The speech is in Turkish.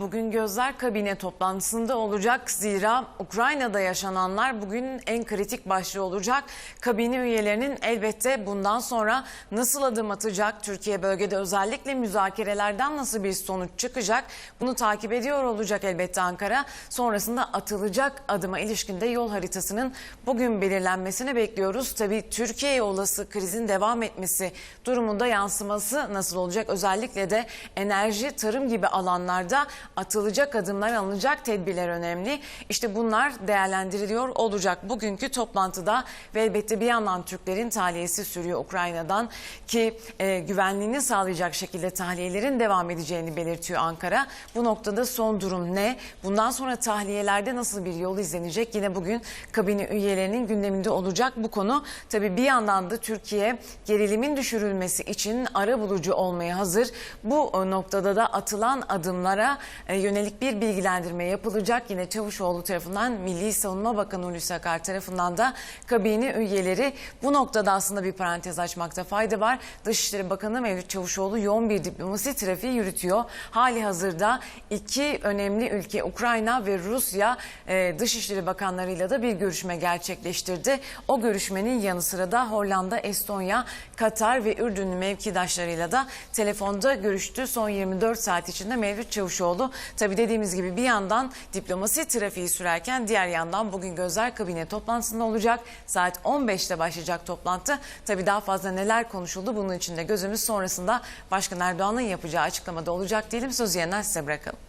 bugün gözler kabine toplantısında olacak. Zira Ukrayna'da yaşananlar bugün en kritik başlığı olacak. Kabine üyelerinin elbette bundan sonra nasıl adım atacak? Türkiye bölgede özellikle müzakerelerden nasıl bir sonuç çıkacak? Bunu takip ediyor olacak elbette Ankara. Sonrasında atılacak adıma ilişkinde yol haritasının bugün belirlenmesini bekliyoruz. Tabii Türkiye'ye olası krizin devam etmesi durumunda yansıması nasıl olacak? Özellikle de enerji, tarım gibi alanlarda atılacak adımlar, alınacak tedbirler önemli. İşte bunlar değerlendiriliyor olacak bugünkü toplantıda ve elbette bir yandan Türklerin tahliyesi sürüyor Ukrayna'dan ki e, güvenliğini sağlayacak şekilde tahliyelerin devam edeceğini belirtiyor Ankara. Bu noktada son durum ne? Bundan sonra tahliyelerde nasıl bir yol izlenecek? Yine bugün kabine üyelerinin gündeminde olacak bu konu. Tabii bir yandan da Türkiye gerilimin düşürülmesi için ara bulucu olmaya hazır. Bu e, noktada da atılan adımlara yönelik bir bilgilendirme yapılacak. Yine Çavuşoğlu tarafından Milli Savunma Bakanı Hulusi Akar tarafından da kabine üyeleri bu noktada aslında bir parantez açmakta fayda var. Dışişleri Bakanı Mevlüt Çavuşoğlu yoğun bir diplomasi trafiği yürütüyor. Hali hazırda iki önemli ülke Ukrayna ve Rusya e, Dışişleri Bakanlarıyla da bir görüşme gerçekleştirdi. O görüşmenin yanı sıra da Hollanda, Estonya, Katar ve Ürdünlü mevkidaşlarıyla da telefonda görüştü. Son 24 saat içinde Mevlüt Çavuşoğlu tabi dediğimiz gibi bir yandan diplomasi trafiği sürerken diğer yandan bugün gözler kabine toplantısında olacak. Saat 15'te başlayacak toplantı. Tabi daha fazla neler konuşuldu bunun için de gözümüz sonrasında Başkan Erdoğan'ın yapacağı açıklamada olacak diyelim. Sözü yeniden size bırakalım.